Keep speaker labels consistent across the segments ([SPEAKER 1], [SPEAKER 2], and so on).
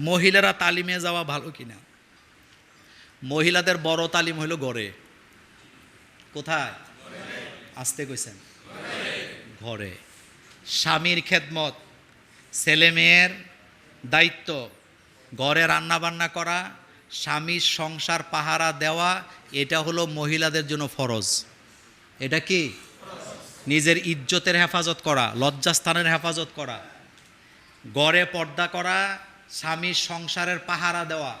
[SPEAKER 1] মহিলারা তালিমে যাওয়া ভালো কিনা? মহিলাদের বড় তালিম হইল গড়ে কোথায়? আসতে কইছেন। ঘরে। স্বামীর খেদমত, ছেলে মেয়ের দায়িত্ব, ঘরে রান্না বান্না করা, স্বামীর সংসার পাহারা দেওয়া, এটা হলো মহিলাদের জন্য ফরজ। এটা কি? নিজের ইজ্জতের হেফাজত করা, লজ্জাস্থানের হেফাজত করা। গড়ে পর্দা করা স্বামীর সংসারের পাহারা দেওয়া,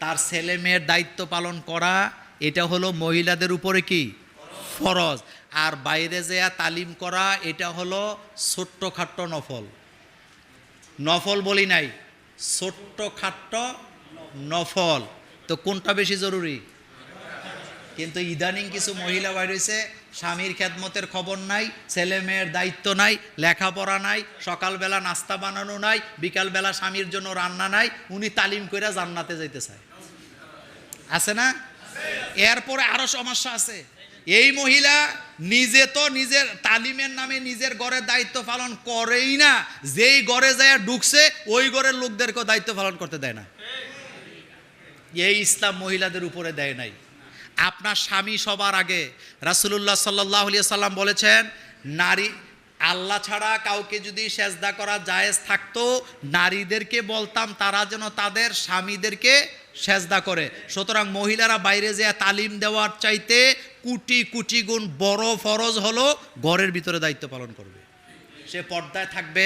[SPEAKER 1] তার ছেলে মেয়ের দায়িত্ব পালন করা, এটা হলো মহিলাদের উপরে কি? ফরজ। আর বাইরে যেয়া তালিম করা, এটা হলো ছোট্ট খাট্ট নফল। নফল বলি নাই ছোট্ট খাট্ট নফল। তো কোনটা বেশি জরুরি? কিন্তু ইদানিং কিছু মহিলা বাইর হয়েছে স্বামীর খেদমতের খবর নাই, ছেলে মেয়ের দায়িত্ব নাই, লেখাপড়া নাই, সকালবেলা নাস্তা বানানো নাই, বিকালবেলা স্বামীর জন্য রান্না নাই, উনি তালিম করে জান্নাতে যাইতে চায়। আছে না? এরপরে আরও সমস্যা আছে। এই মহিলা নিজে তো নিজের তালিমের নামে নিজের ঘরের দায়িত্ব পালন করেই না, যেই ঘরে যায় ঢুকছে, ওই ঘরের লোকদেরকেও দায়িত্ব পালন করতে দেয় না। এই ইসলাম মহিলাদের উপরে দেয় নাই। আপনার স্বামী সবার আগে রাসুলুল্লাহ সাল্লাহ সাল্লাম বলেছেন, নারী, আল্লাহ ছাড়া কাউকে যদি সেজদা করা জায়েজ থাকতো, নারীদেরকে বলতাম তারা যেন তাদের স্বামীদেরকে সেজদা করে। সুতরাং মহিলারা বাইরে যে তালিম দেওয়ার চাইতে কুটি কুটি গুণ বড় ফরজ হলো ঘরের ভিতরে দায়িত্ব পালন করবে। সে পর্দায় থাকবে,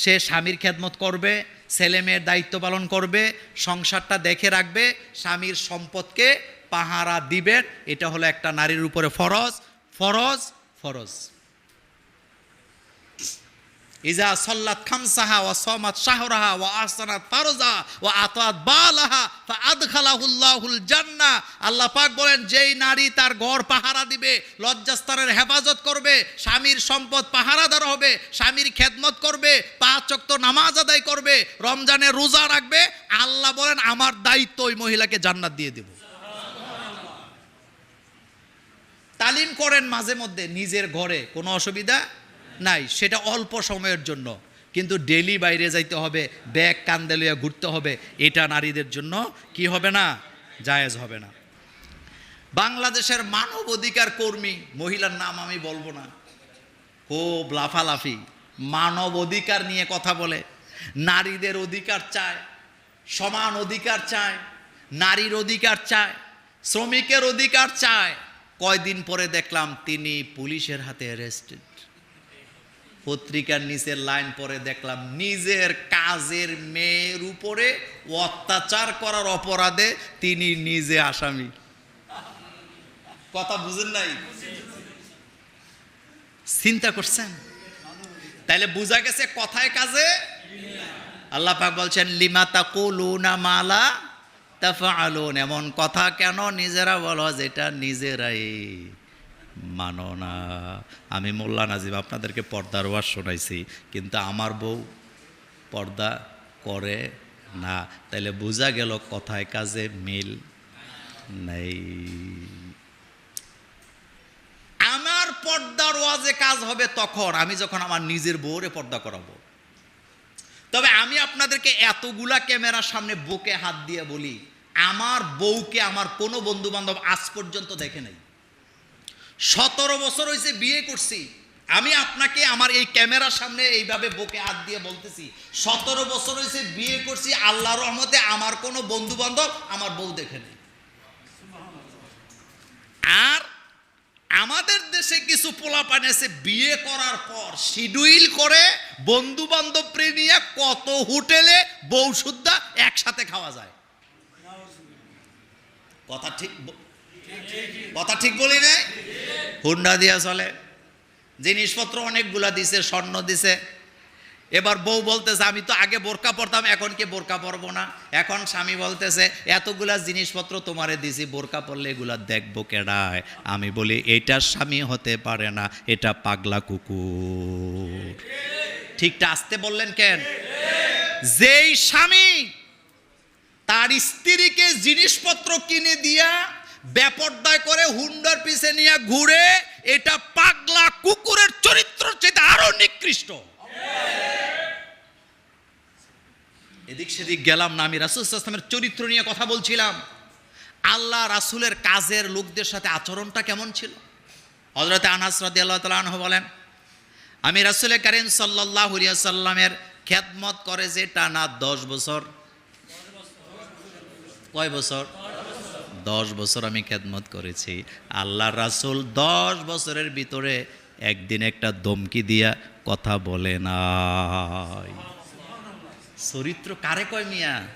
[SPEAKER 1] সে স্বামীর খেদমত করবে ছেলে মেয়ের দায়িত্ব পালন করবে, সংসারটা দেখে রাখবে, স্বামীর সম্পদকে পাহারা দিবেন এটা হলো একটা নারীর উপরে ফরজ ফরজ ফরজ। ইজা সল্লাত খামসাহা সমাত শাহরাহা ফারজা আতাত বালাহা আদখালাহুল্লাহুল আল্লাহ পাক বলেন, যেই নারী তার ঘর পাহারা দিবে, লজ্জাস্থানের হেফাজত করবে, স্বামীর সম্পদ পাহারাদার হবে, স্বামীর খেদমত করবে, পাঁচ নামাজ আদায় করবে রমজানে রোজা রাখবে, আল্লাহ বলেন, আমার দায়িত্ব ওই মহিলাকে জান্নাত দিয়ে দেব। তালিম করেন মাঝে মধ্যে, নিজের ঘরে, কোনো অসুবিধা নাই। সেটা অল্প সময়ের জন্য। কিন্তু ডেলি বাইরে যাইতে হবে, ব্যাগ কান্দে লইয়া ঘুরতে হবে, এটা নারীদের জন্য কি হবে না? জায়েজ হবে না। বাংলাদেশের মানব অধিকার কর্মী, মহিলার নাম আমি বলব না। খুব লাফালাফি। মানব অধিকার নিয়ে কথা বলে। নারীদের অধিকার চায়, সমান অধিকার চায়, নারীর অধিকার চায়, শ্রমিকের অধিকার চায়। কয়দিন পরে দেখলাম তিনি পুলিশের হাতে অ্যারেস্টেড পত্রিকার নিচের লাইন পরে দেখলাম নিজের কাজের মেয়ের উপরে অত্যাচার করার অপরাধে তিনি নিজে আসামি। কথা বুঝেন নাই? চিন্তা করছেন? তাইলে বোঝা গেছে কথায় কাজে? আল্লাহ পাক বলছেন, লিমা তাকুলুনা মালা তাফআলুন এমন কথা কেন নিজেরা বলো যেটা নিজেরাই মানো না। আমি মোল্লা নাজিম আপনাদেরকে পর্দার ওয়াজ শোনাইছি, কিন্তু আমার বউ পর্দা করে না। তাইলে বোঝা গেল কথায় কাজে মিল নেই। আমার পর্দার ওয়াজে কাজ হবে তখন আমি যখন আমার নিজের বউরে পর্দা করাবো। তবে আমি আপনাদেরকে এতগুলা ক্যামেরার সামনে বুকে হাত দিয়ে বলি, আমার বউকে আমার কোনো বন্ধু বান্ধব আজ পর্যন্ত দেখে নাই। সতেরো বছর হয়েছে বিয়ে করছি, আমি আপনাকে আমার এই ক্যামেরার সামনে এইভাবে বুকে হাত দিয়ে বলতেছি, সতেরো বছর হয়েছে বিয়ে করছি আল্লাহ রহমতে আমার কোনো বন্ধু বান্ধব আমার বউ দেখে নেই। আর আমাদের দেশে কিছু পোলাপান আছে, বিয়ে করার পর শিডিউল করে বন্ধু বান্ধব নিয়ে কত হোটেলে বউ সুদ্ধা একসাথে খাওয়া যায়। কথা ঠিক কথা ঠিক বলি নাই? হুন্ডা দিয়া চলে। জিনিসপত্র অনেকগুলা দিছে, স্বর্ণ দিছে। এবার বউ বলতেছে, আমি তো আগে বোরকা পরতাম, এখন কি বোরকা পরবো না? এখন স্বামী বলতেছে, এতগুলা জিনিসপত্র তোমারে দিছি, বোরকা পরলে এগুলা দেখব কেডায়? আমি বলি এইটার স্বামী হতে পারে না, এটা পাগলা কুকুর। ঠিকটা আসতে বললেন কেন? যেই স্বামী তার স্ত্রীকে জিনিসপত্র কিনে দিয়া বেপর্দায় করে হুন্ডার পিছে নিয়ে ঘুরে, এটা পাগলা কুকুরের চরিত্র চেয়ে আরও নিকৃষ্ট। এদিক সেদিক গেলাম না, আমি রাসুল ইসলামের চরিত্র নিয়ে কথা বলছিলাম। আল্লাহ রাসুলের কাজের লোকদের সাথে আচরণটা কেমন ছিল? হজরত আনাস আল্লাহ বলেন, আমি রাসুলের কারিম সাল্লাহ সাল্লামের খ্যাতমত করে যে টানা দশ বছর। কয় বছর? দশ বছর আমি খেদমত করেছি। আল্লাহ রাসুল দশ বছরের ভিতরে একদিন একটা ধমকি দিয়া কথা বলে নাই। চরিত্র কারে কয় মিয়া?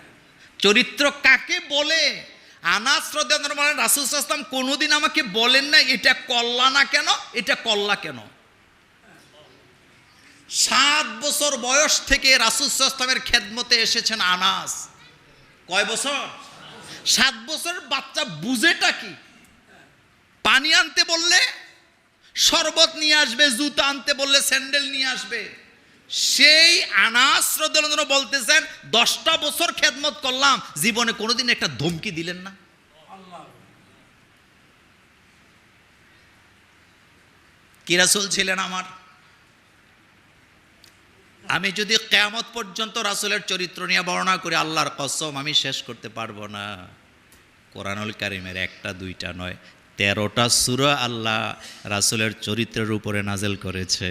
[SPEAKER 1] চরিত্র কাকে বলে? আনাস রদান রাসুল সাল্লাম কোনোদিন আমাকে বলেন না এটা কল্লা না কেন? এটা করলা কেন? সাত বছর বয়স থেকে রাসুল সাল্লামের খেদমতে এসেছেন আনাস। কয় বছর? সাত বছর বাচ্চা বুঝেটা কি? পানি আনতে বললে, শরবত নিয়ে আসবে, জুতা আনতে বললে, স্যান্ডেল নিয়ে আসবে। সেই আনাস রদুল্লাহ বলতেছেন, দশটা বছর খেদমত করলাম, জীবনে কোনোদিন একটা ধমকি দিলেন না। কি রাসূল ছিলেন আমার? আমি যদি কেয়ামত পর্যন্ত রাসুলের চরিত্র নিয়ে বর্ণনা করি, আল্লাহর কসম, আমি শেষ করতে পারব না। কোরআনুল কারিমের একটা, দুইটা নয়, তেরোটা সুরা আল্লাহ রাসুলের চরিত্রের উপরে নাজেল করেছে।